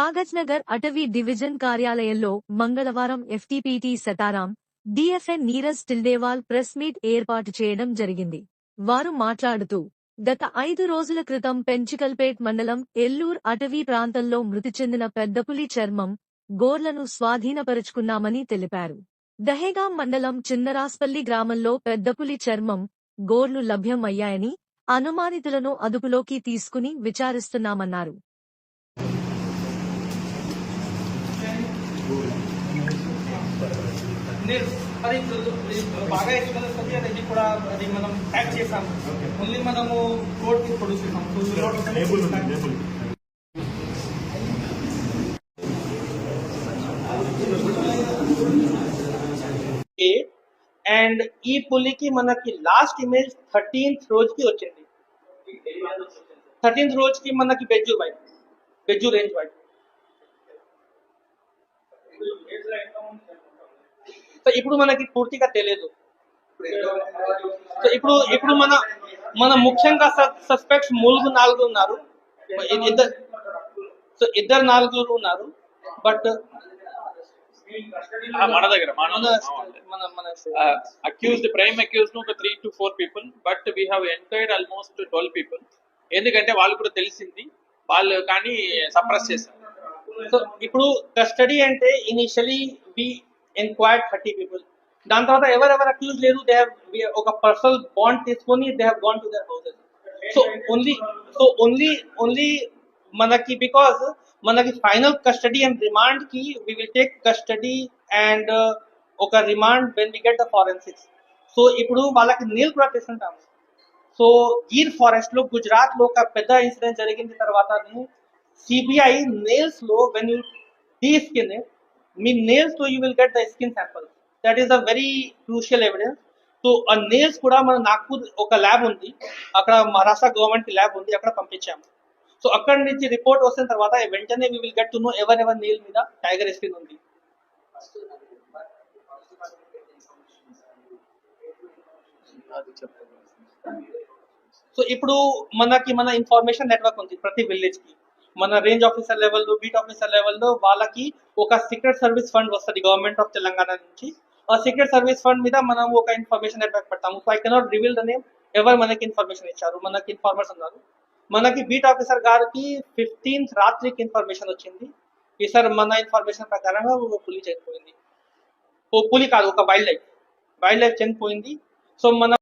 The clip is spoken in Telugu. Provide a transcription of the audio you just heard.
కాగజ్నగర్ అటవీ డివిజన్ కార్యాలయంలో మంగళవారం ఎఫ్టీపీటీ సతారాం డిఎఫ్ఎన్ నీరజ్ టిల్డేవాల్ ప్రెస్ మీట్ ఏర్పాటు చేయడం జరిగింది. వారు మాట్లాడుతూ గత ఐదు రోజుల క్రితం పెంచికల్పేట్ మండలం ఎల్లూర్ అటవీ ప్రాంతంలో మృతి చెందిన పెద్దపులి చర్మం గోర్లను స్వాధీనపరుచుకున్నామని తెలిపారు. దహేగాం మండలం చిన్నరాస్పల్లి గ్రామంలో పెద్దపులి చర్మం గోర్లు లభ్యమయ్యాయని అనుమానితులను అదుపులోకి తీసుకుని విచారిస్తున్నామన్నారు. నేను అది ఇది బాగా ఎక్స్పెన్సెస్ ఉంది అది ఇది కూడా అది మనం ట్యాక్ చేసాం ఓన్లీ మనము కోర్టుకి ప్రొడ్యూస్ చేసాం లేబుల్ ఉంది లేబుల్ అండ్ ఈ పులికి మనకి లాస్ట్ ఇమేజ్ థర్టీన్త్ రోజుకి వచ్చింది థర్టీన్త్ రోజుకి మనకి బెజ్జు వైట్ బెజ్జు రేంజ్ వైట్ సో ఇప్పుడు మనకి పూర్తిగా తెలియదు సో ఇప్పుడు ఇప్పుడు మన మన ముఖ్యంగా సస్పెక్ట్స్ మూడు నాలుగు ఉన్నారు. ఇద్దరు సో ఇద్దరు నాలుగురు ఉన్నారు. బట్ మన దగ్గర అక్యూజ్డ్ ప్రైమ్ అక్యూజ్డ్ ఒక three two four people but we have enquired almost twelve people ఎందుకంటే వాళ్ళు కూడా తెలిసింది వాళ్ళు కానీ సప్రెస్ చేశారు. సో ఇప్పుడు కస్టడీ అంటే initially we enquired thirty people దాని తర్వాత ఎవరెవరు అక్యూజ్ లేరు దే హ్యావ్ ఒక పర్సనల్ బాండ్ తీసుకొని they have gone to their houses so only so only only మనకి బికాస్ మనకి ఫైనల్ కస్టడీ అండ్ రిమాండ్కి we will take custody and ఒక remand when we get the forensics so ఇప్పుడు వాళ్ళకి నీల్ కూడా తీసుకుంటాము సో గీర్ ఫారెస్ట్లో గుజరాత్లో ఒక పెద్ద ఇన్సిడెంట్ జరిగింది తర్వాత సిబిఐ నేల్స్లో వెన్ యూ డీ మీ నేల్స్లో you will get the skin sample that is a very crucial evidence so ఆ నేల్స్ కూడా మన నాగ్పూర్ ఒక ల్యాబ్ ఉంది అక్కడ మహారాష్ట్ర గవర్నమెంట్కి ల్యాబ్ ఉంది అక్కడ పంపించాము సో అక్కడ నుంచి రిపోర్ట్ వచ్చిన తర్వాత వెంటనే we will get to know whoever nail మీద టైగర్ స్కిన్ ఉంది సో ఇప్పుడు మనకి మన ఇన్ఫర్మేషన్ నెట్వర్క్ ఉంది ప్రతి విలేజ్కి మన రేంజ్ ఆఫీసర్ లెవెల్లో బీట్ ఆఫీసర్ లెవెల్లో వాళ్ళకి ఒక సీక్రెట్ సర్వీస్ ఫండ్ వస్తుంది గవర్నమెంట్ ఆఫ్ తెలంగాణ నుంచి. ఆ సీక్రెట్ సర్వీస్ ఫండ్ మీద మనం ఒక ఇన్ఫర్మేషన్ నెట్వర్క్ పెడతాము. So I cannot reveal the name ఎవరు మనకి ఇన్ఫర్మేషన్ ఇచ్చారు? మనకి ఇన్ఫార్మర్స్ ఉన్నారు. మనకి బీట్ ఆఫీసర్ గారికి ఫిఫ్టీన్త్ రాత్రికి ఇన్ఫర్మేషన్ వచ్చింది. ఈ సార్ మన ఇన్ఫర్మేషన్ ప్రకారంగా ఒక పులి చనిపోయింది. ఓ పులి కాదు ఒక వైల్డ్ లైఫ్ వైల్డ్ లైఫ్ చనిపోయింది. సో మన